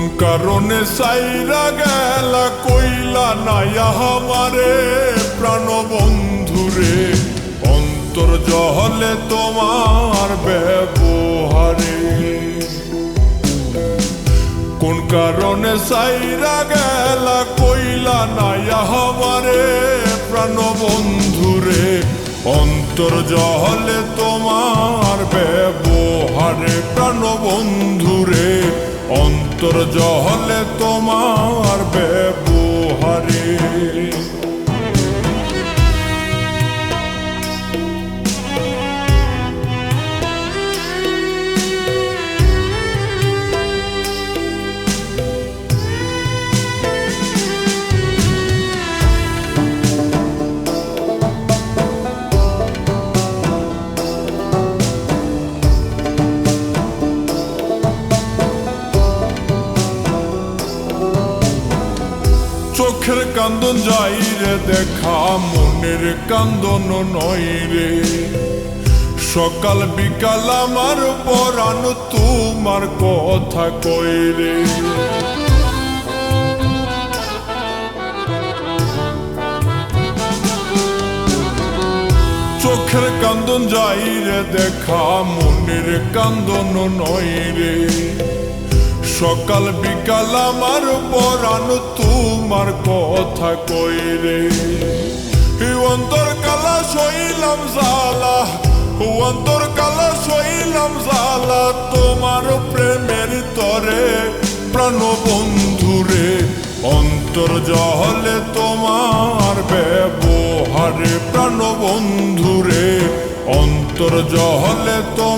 কারণে সাইরা গেলা কইলা নাইয়া আমারে? প্রাণ বন্ধুরে অন্তর জহলে তোমার ব্যবহারে। কোন কারণে সাইরা গেলা কইলা নাইয়া আমারে? প্রাণ বন্ধুরে অন্তর জহলে তোমার ব্যবহারে। প্রাণ বন্ধুরে অন্তর জহলে তোমার চোখের কান্দন যাই রে দেখা, মনের কান্দন নয় রে। সকাল বিকাল আমার পরাণ, তোমার কথা কই রে। চোখের কান্দন যাই রে দেখা, মনের কান্দন নয় রে। সকাল বিকাল আমার পরাণ, তোমার কথা কই রে অন্তর কালা শৈলাম জালা অন্তর কালা শৈলাম জালা তোমার প্রেমের তরে প্রাণ বন্ধুরে অন্তর জহলে তোমার ব্যবহারে প্রাণ বন্ধুরে অন্তর জহলে তোমার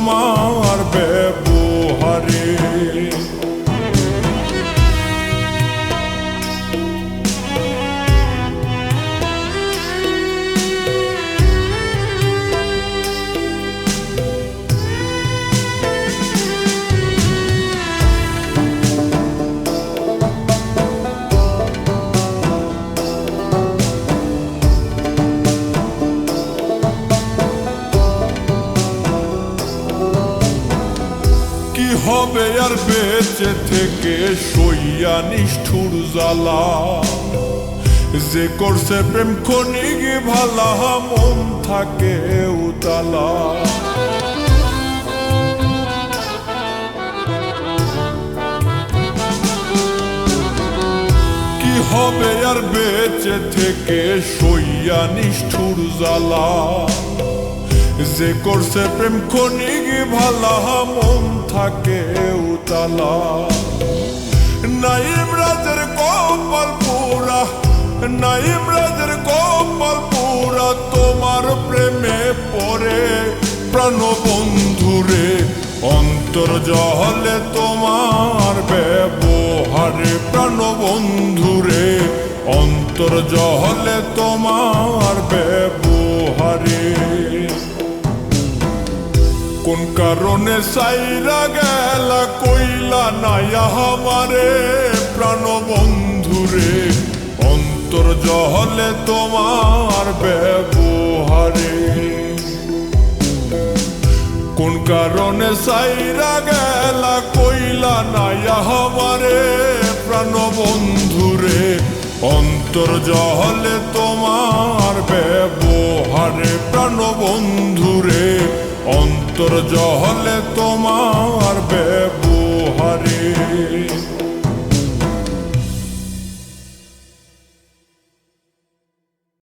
হবে আর বেঁচে থেকে সইয়া নিষ্ঠুর জ্বালা। যে করছে প্রেম খনিক ভালা, মন থাকে উতালা। কি হবে আর বেঁচে থেকে সইয়া নিষ্ঠুর জ্বালা? যে করছে প্রেম খনিক ভালা, মন থাকে উতালা। নাইম রাজের কপাল পুরা, নাইম রাজের কপাল পুরা, তোমার প্রেমে পড়ে প্রাণ বন্ধুরে অন্তর জহলে তোমার ব্যবহারে প্রাণ বন্ধুরে অন্তর জহলে তোমার ব্যবহারে কারণে সাইরা গেলা কইলা নাইয়া আমারে প্রাণ বন্ধুরে অন্তর জহলে তোমার ব্যবহারে। কোন কারণে সাইরা গেলা কইলা নাইয়া আমারে প্রাণ বন্ধুরে অন্তর জহলে তোমার ব্যবহারে প্রাণ বন্ধুরে অন্তর জহলে তোমার